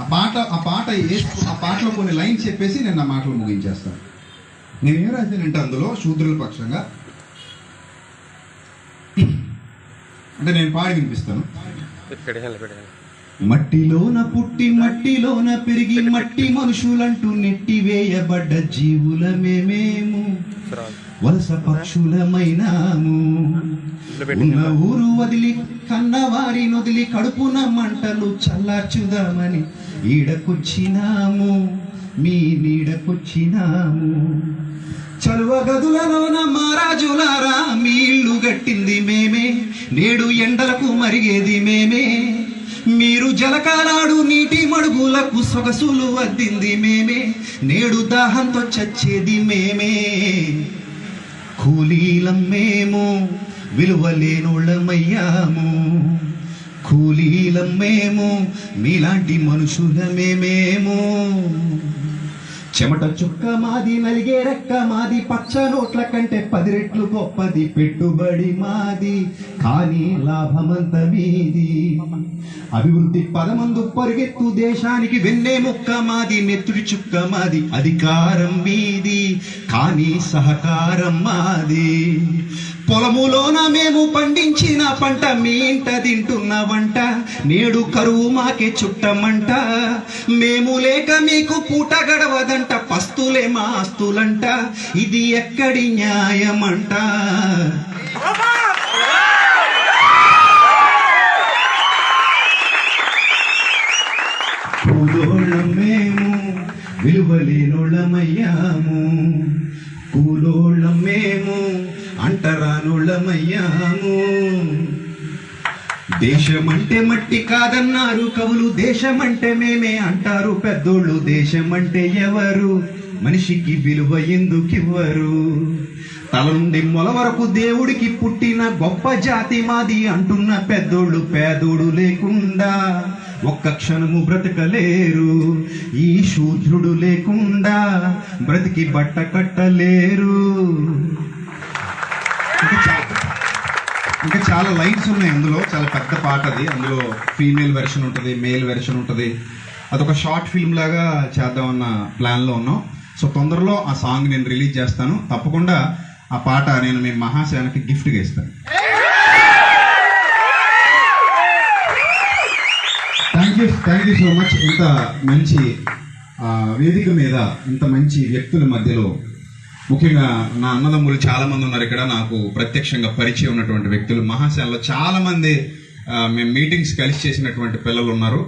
ఆ పాట ఆ పాట ఏ- ఆ పాటలో కొన్ని లైన్స్ చెప్పేసి నేను నా మాటలు ముగించేస్తాను. నేను ఏం రాశానంటే అందులో శూద్రుల పక్షంగా? అంటే నేను పాడి వినిపిస్తాను. మట్టిలోన పుట్టి మట్టిలోన పెరిగి మట్టి మనుషులంటూ నెట్టివేయబడ్డ జీవులమేమేము వలస పక్షులమైనాము. ఉన్న ఊరు వదిలి కన్నవారి నొదిలి కడుపున మంటలు చల్లార్చుదామని ఈడకొచ్చినాము మీ నీడకొచ్చినాము. చలువ గదులలోన మహారాజులారా మీ ఇల్లు గట్టింది మేమే నేడు ఎండలకు మరిగేది మేమే. మీరు జలకాలాడు నీటి మడుగులకు సొగసులు వద్దింది మేమే నేడు దాహంతో చచ్చేది మేమే. కూలీలం మేము విలువలేనోళ్ళమయ్యాము. కూలీలం మేము మీలాంటి మనుషులమేమేమో చెమట చుక్క మాది నలిగే రెక్క మాది పచ్చ నోట్ల కంటే పది రెట్లు గొప్పది పెట్టుబడి మాది. కానీ లాభమంత మీది. అభివృద్ధి పదమందు పరుగెత్తు దేశానికి వెన్నే ముక్క మాది నెత్తుడి చుక్క మాది అధికారం మీది. కానీ సహకారం మాది. పొలములోన మేము పండించిన పంట మీ ఇంట తింటున్న వంట నేడు కరువు మాకే చుట్టమంట. మేము లేక మీకు పూట గడవదంట పస్తులే మా ఆస్తులంట. ఇది ఎక్కడి న్యాయమంట? మేము విలువలేనోళ్ళమయ్యాము. కూలోళ్ళం మేము అరుళమయ్యాము దేశమంటే మట్టి కాదన్నారు కవులు దేశమంటే మేమే అంటారు పెద్దోళ్ళు దేశమంటే ఎవరు? మనిషికి విలువ ఎందుకివ్వరు? తల నుండి మొల వరకు దేవుడికి పుట్టిన గొప్ప జాతి మాది అంటున్న పెద్దోళ్ళు పేదోడు లేకుండా ఒక్క క్షణము బ్రతకలేరు. ఈ శూద్రుడు లేకుండా బ్రతికి బట్ట కట్టలేరు. చాలా లైన్స్ ఉన్నాయి అందులో. చాలా పెద్ద పాట అది. అందులో ఫీమేల్ వెర్షన్ ఉంటుంది మేల్ వెర్షన్ ఉంటుంది. అదొక షార్ట్ ఫిల్మ్ లాగా చేద్దామన్న ప్లాన్లో ఉన్నాం. సో తొందరలో ఆ సాంగ్ నేను రిలీజ్ చేస్తాను. తప్పకుండా ఆ పాట నేను మీ మహాసేనకి గిఫ్ట్గా ఇస్తాను. Thank you thank you so much ఇంత మంచి వేదిక మీద ఇంత మంచి వ్యక్తుల మధ్యలో ముఖ్యంగా నా అన్నదమ్ములు చాలా మంది ఉన్నారు ఇక్కడ. నాకు ప్రత్యక్షంగా పరిచయం ఉన్నటువంటి వ్యక్తులు. మహాశాలలో చాలా మంది మేము మీటింగ్స్ కలిసి చేసినటువంటి పిల్లలు ఉన్నారు.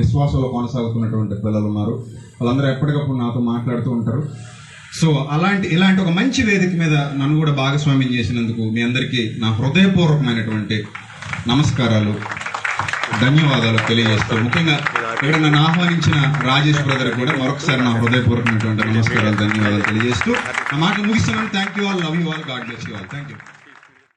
విశ్వాసంలో కొనసాగుతున్నటువంటి పిల్లలు ఉన్నారు. వాళ్ళందరూ ఎప్పటికప్పుడు నాతో మాట్లాడుతూ ఉంటారు. సో అలాంటి ఇలాంటి ఒక మంచి వేదిక మీద నన్ను కూడా భాగస్వామ్యం చేసినందుకు మీ అందరికీ నా హృదయపూర్వకమైనటువంటి నమస్కారాలు ధన్యవాదాలు తెలియజేస్తూ ముఖ్యంగా ఇక్కడ నన్ను ఆహ్వానించిన రాజేష్ బ్రదర్ కూడా మరొకసారి నా హృదయపూర్వకమైనటువంటి నమస్కారాలు ధన్యవాదాలు తెలియజేస్తూ నా మాటలు ముగిస్తున్నాను. Thank you all love you all God bless you all thank you